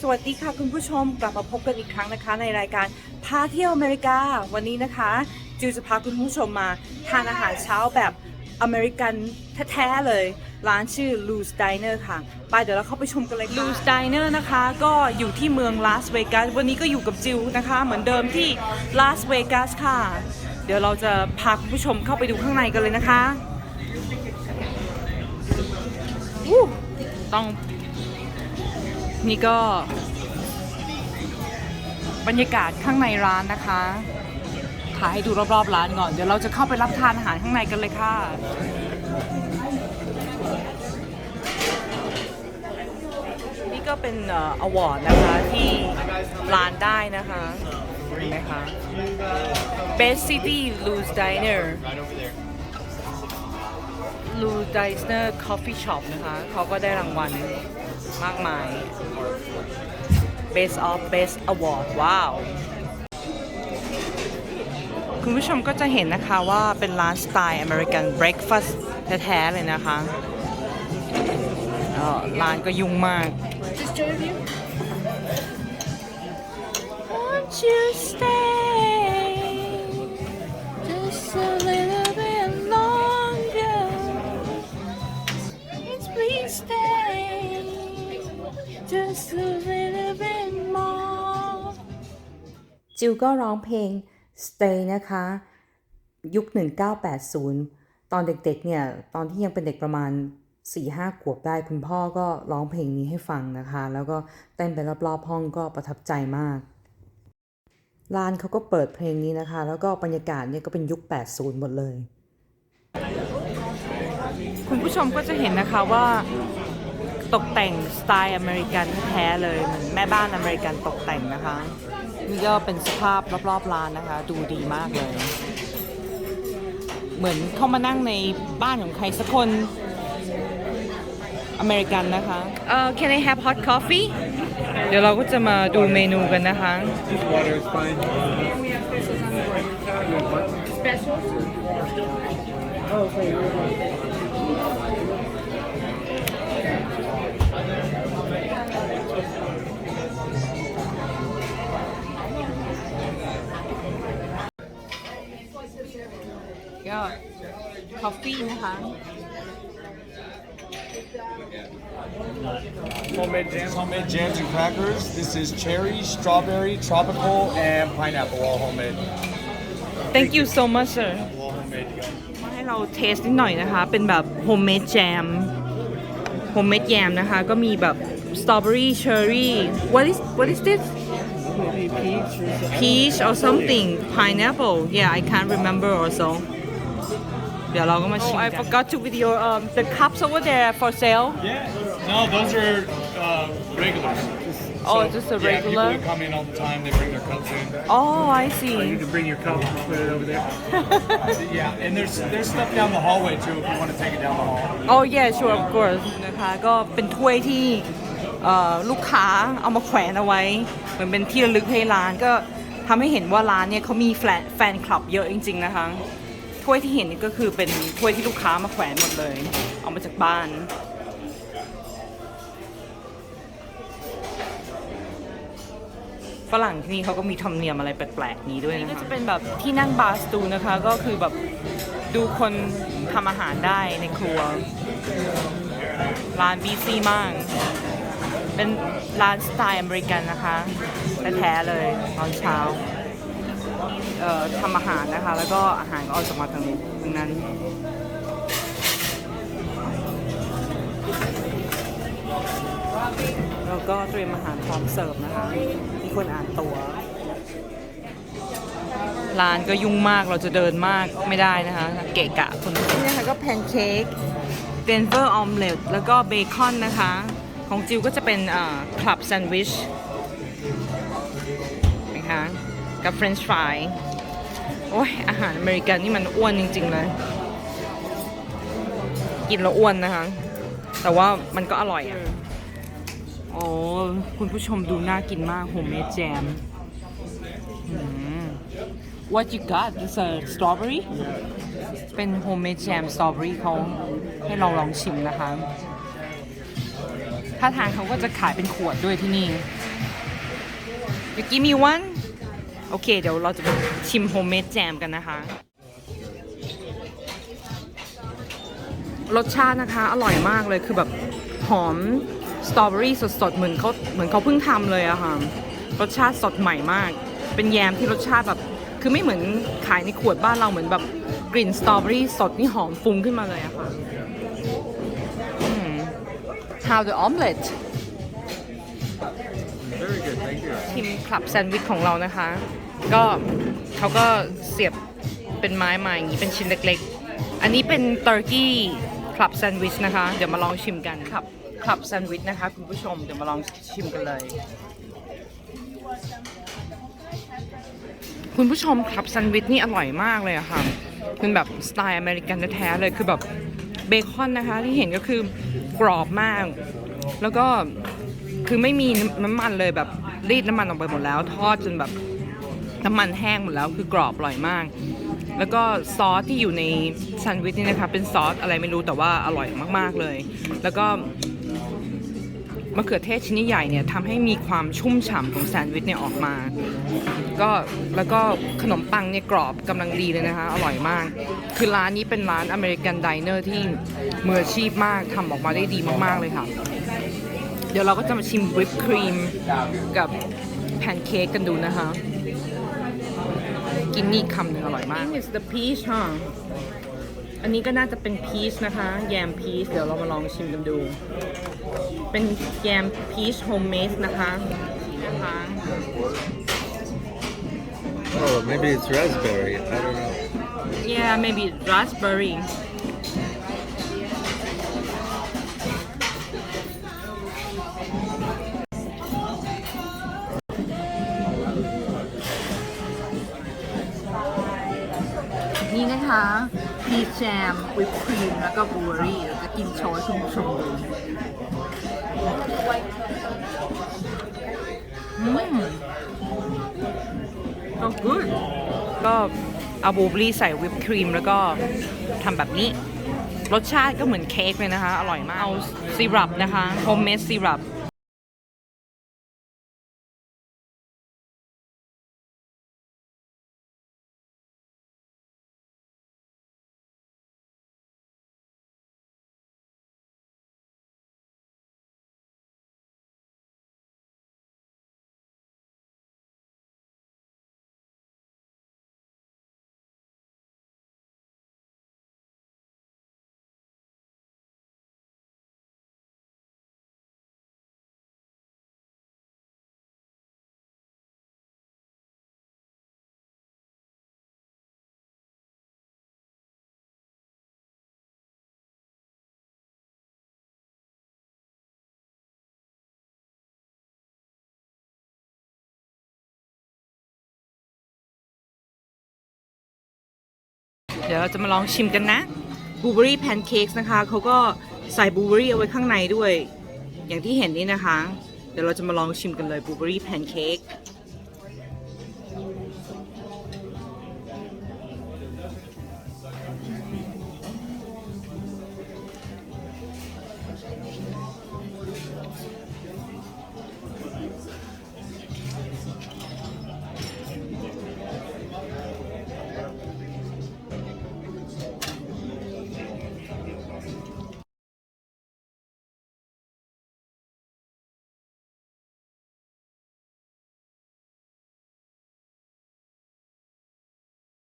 สวัสดีค่ะคุณผู้ชมกลับมาพบกันอีกครั้งนะคะ ในรายการพาเที่ยวอเมริกา วันนี้นะคะ จิวจะพาคุณผู้ชมมาทานอาหารเช้าแบบอเมริกันแท้ๆเลย ร้านชื่อ Lou's Diner ค่ะ ไปเดี๋ยวเราเข้าไปชมกันเลยค่ะ Lou's Diner นะคะ ก็อยู่ที่เมืองลาสเวกัสวันนี้ก็อยู่กับจิวนะคะ เหมือนเดิมที่ลาสเวกัสค่ะ เดี๋ยวเราจะพาคุณผู้ชมเข้าไปดูข้างในกันเลยนะคะอู้ต้อง นี่ก็ บรรยากาศข้างในร้านนะคะถ่ายให้ดูรอบๆร้านก่อน เดี๋ยวเราจะเข้าไปรับทานอาหารข้างในกันเลยค่ะนี่ก็เป็นอวอร์ดนะคะที่ร้านได้นะคะเห็นไหมคะ Best City Lou's Diner Lou's Diner Coffee Shop นะคะ เขาก็ได้รางวัลมากมาย Best of Best Award ว้าว คุณผู้ชมก็จะเห็นนะคะว่าเป็นร้านสไตล์อเมริกันเบรคฟาสต์แท้ๆเลยนะคะร้านก็ยุ่งมาก Won't you stay จิวก็ร้องเพลง Stay นะคะ ยุค 1980 ตอนเด็กๆ เนี่ย ตอนที่ยังเป็นเด็กประมาณ 4-5ขวบได้คุณพ่อก็ร้องเพลงนี้ให้ฟังนะคะ แล้วก็เต้นไปรอบๆห้องก็ประทับใจมากร้านเขาก็เปิดเพลงนี้นะคะ แล้วก็บรรยากาศเนี่ยก็เป็นยุค 80 หมดเลย คุณผู้ชมก็จะเห็นนะคะว่าตกแต่งสไตล์อเมริกันแท้ๆเลยเหมือนแม่บ้านอเมริกันตกแต่งนะคะ นี่ก็เป็นสภาพรอบๆร้านนะคะ ดูดีมากเลย เหมือนเข้ามานั่งในบ้านของใครสักคนอเมริกันนะคะเอ่อ can I have hot coffee เดี๋ยวเราก็จะมาดูเมนูกันนะคะ Water is fine. Yeah coffee นะคะ Homemade jams. Homemade jams and crackers. This is cherry, strawberry, tropical, and pineapple, all homemade. Thank you so much sir All homemade to go. มาให้เราเทสนิดหน่อยนะคะ เป็นแบบโฮมเมดแจมโฮมเมดแยมนะคะ ก็มีแบบสตรอเบอรี่เชอร์รี่ what is what is this Maybe peach or something. peach or something pineapple yeah I can't remember also เดี๋ยวเราก็มาชิม oh I forgot to video um the cups over there for sale Yeah. No, those are uh, regulars. Oh, just a Yeah, people regular? that come in all the time, they bring their cups in. oh I So you see can bring your cup and put it over there. yeah, and there's there's stuff down the hallway too if you want to take it down the hall. oh yeah sure of course นะคะ ก็เป็นถ้วยที่เอ่อลูกค้าเอามาแขวนเอาไว้เหมือนเป็นที่ระลึกให้ร้านก็ทำให้เห็นว่าร้านเนี่ยเขามีแฟนแฟนคลับเยอะจริง ๆ นะคะ ถ้วยที่เห็นนี่ก็คือเป็นถ้วยที่ลูกค้ามาแขวนหมดเลย เอามาจากบ้าน ฝรั่งที่นี่เขาก็มีธรรมเนียมอะไรแปลกๆนี้ด้วยนะคะก็จะเป็นแบบที่นั่งบาร์สตูนะคะ ก็คือแบบดูคนทำอาหารได้ในครัว ร้านบีซีมาก เป็นร้านสไตล์อเมริกันนะคะแท้ๆเลยตอนเช้า ทำอาหารนะคะ แล้วก็อาหารก็ออกจากมาทางนี้ทางนั้นแล้วก็เตรียมอาหารพร้อมเสิร์ฟนะคะมีคนอ่านตัวร้านก็ยุ่งมากเราจะเดินมากไม่ได้นะคะ เกะกะคนนี่นะคะก็แพนเค้กเดนเวอร์ออมเล็ตแล้วก็เบคอนนะคะ ของจิวก็จะเป็นคลับแซนด์วิช กับเฟรนช์ฟรายโอ้ยอาหารอเมริกันนี่มันอ้วนจริง ๆ เลย กินแล้วอ้วนนะคะ แต่ว่ามันก็อร่อยอะโอ้คุณผู้ชมดูน่ากินมากโฮมเมดแจม What you got is a strawberry เป็นโฮมเมดแจมสตรอเบอรี่เขาให้เราลองชิมนะคะ ถ้าทางเขาก็จะขายเป็นขวดด้วยที่นี่ Uh, you give me one โอเค เดี๋ยวเราจะไปชิมโฮมเมดแจมกันนะคะ รสชาตินะคะอร่อยมากเลยคือแบบหอมสตรอเบอรี่สดๆเหมือนเขาเหมือนเขาเพิ่งทำเลยอะค่ะ รสชาติสดใหม่มาก เป็นแยมที่รสชาติแบบ คือไม่เหมือนขายในขวดบ้านเราเหมือนแบบกลิ่นสตรอเบอรี่สดนี่หอมฟุ้งขึ้นมาเลยอะค่ะอืม How the omelet Very good, thank you. ทีมคลับแซนด์วิชของเรานะคะ ก็เขาก็เสียบเป็นไม้มาอย่างนี้เป็นชิ้นเล็กๆ อันนี้เป็น turkey คลับแซนด์วิชนะคะ เดี๋ยวมาลองชิมกันครับคลับแซนด์วิชนะคะคุณผู้ชม เดี๋ยวมาลองชิมกันเลย คุณผู้ชมคลับแซนด์วิชนี่อร่อยมากเลยอะค่ะเป็นแบบสไตล์อเมริกันแท้ๆเลย คือแบบเบคอนนะคะที่เห็นก็คือกรอบมาก แล้วก็คือไม่มีน้ำมันเลยแบบรีดน้ำมันออกไปหมดแล้ว ทอดจนแบบ น้ำมันแห้งหมดแล้วคือกรอบอร่อยมาก แล้วก็ซอสที่อยู่ในแซนด์วิชนี่นะคะ เป็นซอสอะไรไม่รู้แต่ว่าอร่อยมากๆเลย แล้วก็มะเขือเทศชิ้นใหญ่เนี่ยทำให้มีความชุ่มฉ่ำของแซนด์วิชเนี่ยออกมา ก็แล้วก็ขนมปังเนี่ยกรอบกำลังดีเลยนะคะ อร่อยมาก คือร้านนี้เป็นร้านอเมริกันดิเนอร์ที่มืออาชีพมากทำออกมาได้ดีมากๆเลยค่ะ เดี๋ยวเราก็จะมาชิมวิปครีมกับแพนเค้กกันดูนะคะ กินนี่คำหนึ่งอร่อยมาก This is the peach ฮะอันนี้ก็น่าจะเป็นพีชนะคะ แยมพีช เดี๋ยวเรามาลองชิมกันดู เป็นแยมพีชโฮมเมดนะคะนะคะ Oh, maybe it's raspberry. I don't know. yeah maybe raspberry นี่นะคะพีชแจมวิปครีม แล้วก็บลูเบอรี่เราจะกินโชว์ให้คุณผู้ชมดูอืมก็ good ก็เอาบลูเบอรี่ใส่วิปครีม แล้วก็ทำแบบนี้ รสชาติก็เหมือนเค้กเลยนะคะ อร่อยมาก เอาซีรัปนะคะโฮมเมดซีรัป ดี๋ยวเราจะมาลองชิมกันนะบลูเบอรี่แพนเค้กนะคะเขาก็ใส่บลูเบอรี่เอาไว้ข้างในด้วย อย่างที่เห็นนี่นะคะ เดี๋ยวเราจะมาลองชิมกันเลยบลูเบอรี่แพนเค้ก